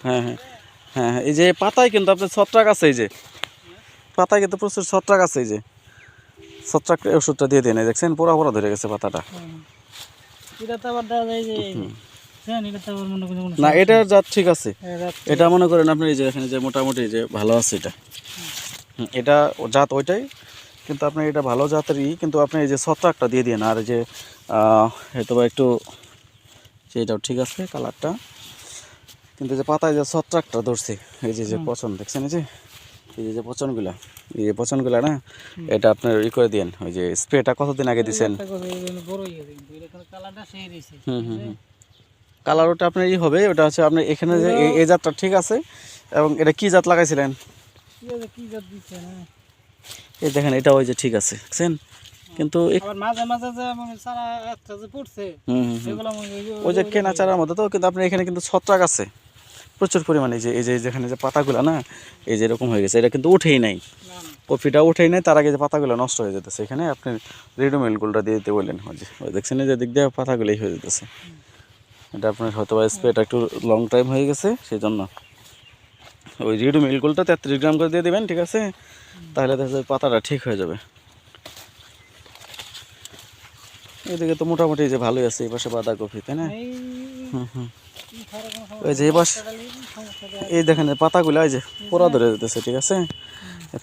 হ্যাঁ হ্যাঁ। হ্যাঁ হ্যাঁ। এই যে পাতায় কিন্তু আপনার ছত্রাক আছে এই যে। পাতায় কিন্তু প্রচুর ছত্রাক আছে এই যে। ছত্রাক ওষুধটা দিয়ে দিন এই দেখছেন পোড়া পোড়া ধরে গেছে পাতাটা। হ্যাঁ। কোনো না এটার জাত ঠিক আছে। হ্যাঁ, এটা মনে করেন আপনি এই যে এখানে যে মোটামুটি যে ভালো আছে এটা। এটা জাত ওইটাই। কিন্তু আপনি এটা ভালো জাতেরই কিন্তু আপনি এই যে ছত্রাকটা দিয়ে দিন আর এই যে হয়তো বা একটু যে এটাও ঠিক আছে কালারটা। কিন্তু যে পাতায় যে ছত্রাকটা ধরছে এই যে যে পচন দেখছেন এই যে? এই যে যে পচনগুলা এই যে পচনগুলা না এটা আপনার ই করে দিন ওই যে স্প্রেটা কতদিন আগে দিছেন? হয়ে হুম হুম হুম। কালার ওটা আপনার ই হবে ওটা হচ্ছে আপনি এখানে যে এই- জাতটা ঠিক আছে এবং এটা কি জাত লাগাইছিলেন? না এই দেখেন এটা ওই যে ঠিক আছে দেখছেন? কিন্তু মাঝে মাঝে যে মানে একটা যে পড়ছে। সেগুলো মনে ওই যে কেনা চারার মধ্যে তো কিন্তু আপনার এখানে কিন্তু ছত্রাক আছে। প্রচুর পরিমাণে যে এই যে যেখানে যে পাতাগুলো না এই যে এরকম হয়ে গেছে এটা কিন্তু উঠেই নাই। কপিটা উঠেই নাই তার আগে যে পাতাগুলো নষ্ট হয়ে যেতেছে এখানে আপনি রেডিমেলগুলোটা দিয়ে দিতে বললেন যে ওই দেখছেন যে দিক দিয়ে পাতাগুলোই হয়ে যেতেছে। এটা আপনার হয়তো বা স্প্রেটা একটু লং টাইম হয়ে গেছে সেই জন্য ওই রেডিমেলগুলোটা তেত্রিশ গ্রাম করে দিয়ে দেবেন ঠিক আছে? তাহলে দেখা পাতাটা ঠিক হয়ে যাবে। এদিকে তো মোটামুটি যে ভালোই আছে এই পাশে বাঁধাকপি তাই না? হুম হুম। ওই যে সমস্যাটা এই দেখেন পাতাগুলা এই যে পোড়া ধরে যেতেছে ঠিক আছে?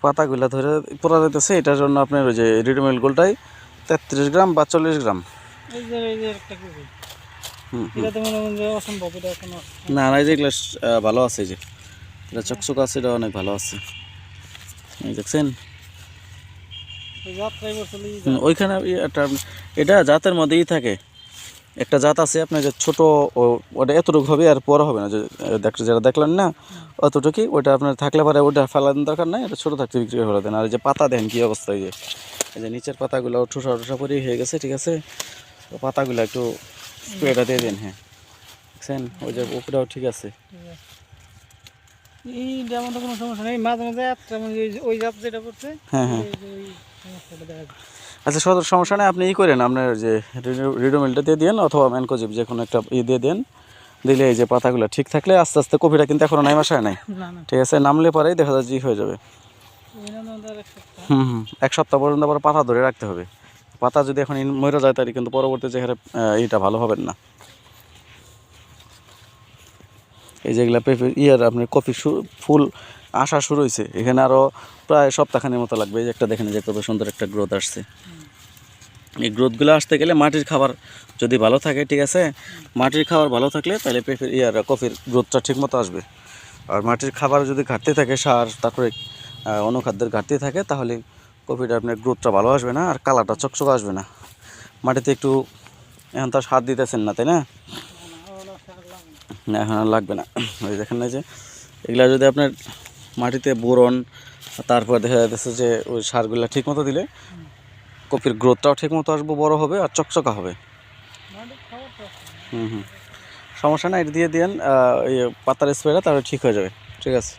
পাতাগুলা ধরে পোড়া যেতেছে এটার জন্য আপনার ওই যে রেডিমেড গোলটাই তেত্রিশ গ্রাম বা চল্লিশ গ্রাম। না না এই যে এগুলো ভালো আছে এই যে। এটা চকচক আছে এটা অনেক ভালো আছে। দেখছেন? ওই ওইখানে একটা এটা জাতের মধ্যেই থাকে। একটা জাত আছে আপনার যে ছোট ও- ওটা এতটুকু হবে আর বড় হবে না। যে যেটা দেখলেন না অতটুকুই ওটা আপনার থাকলে পরে ওটা ফেলার দরকার নাই এটা ছোটো থাকতে বিক্রি করে দেন আর এই যে পাতা দেন কী অবস্থা এই যে এই যে নিচের পাতাগুলো ঠুসা টুসা করে হয়ে গেছে ঠিক আছে? তো পাতাগুলো একটু স্প্রেটা দিয়ে দিন হ্যাঁ। দেখছেন? ওই যে উপরেও ঠিক আছে। কোনো সমস্যা নেই। মাঝে মাঝে মানে ওই জাত যেটা করছে হ্যাঁ, হ্যাঁ। আচ্ছা সদর সমস্যা নেই আপনি ই করেন আপনার যে রিডোমিলটা দিয়ে দেন অথবা ম্যানকোজিপ যে কোনো একটা ই দিয়ে দেন দিলে এই যে পাতাগুলো ঠিক থাকলে আস্তে আস্তে কপিটা কিন্তু এখনও নাই মাসায় নাই। ঠিক আছে নামলে পরেই দেখা যায় ই হয়ে যাবে। হুম হুম এক সপ্তাহ পর্যন্ত আবার পাতা ধরে রাখতে হবে। পাতা যদি এখন মরে যায় তাহলে কিন্তু পরবর্তী যেখানে এইটা ভালো হবেন না। এই যেগুলা পেঁপে, ইয়ার আপনার কফি ফুল আসা শুরু হয়েছে এখানে আরও প্রায় সপ্তাহখানের মতো লাগবে। এই যে একটা দেখেন যে কত সুন্দর একটা গ্রোথ আসছে। এই গ্রোথগুলো আসতে গেলে মাটির খাবার যদি ভালো থাকে, ঠিক আছে? মাটির খাবার ভালো থাকলে তাহলে পেঁপের ইয়ার কফির গ্রোথটা ঠিক মতো আসবে। আর মাটির খাবার যদি ঘাটতি থাকে, সার, তারপরে অনুখাদ্যের ঘাটতি থাকে, তাহলে কপিটা আপনার গ্রোথটা ভালো আসবে না, আর কালারটা চকচক আসবে না। মাটিতে একটু এখন তো আর সার দিতেছেন না, তাই না? না এখন আর লাগবে না। ওই দেখেন না যে, এগুলা যদি আপনার মাটিতে বোরন, তারপর দেখা যাচ্ছে যে ওই সারগুলো ঠিক মতো দিলে কপির গ্রোথটাও ঠিক মতো আসব, বড় হবে আর চকচকা হবে। হুম হুম। সমস্যা না এটা দিয়ে দিন পাতার স্প্রেটা তাহলে ঠিক হয়ে যাবে, ঠিক আছে?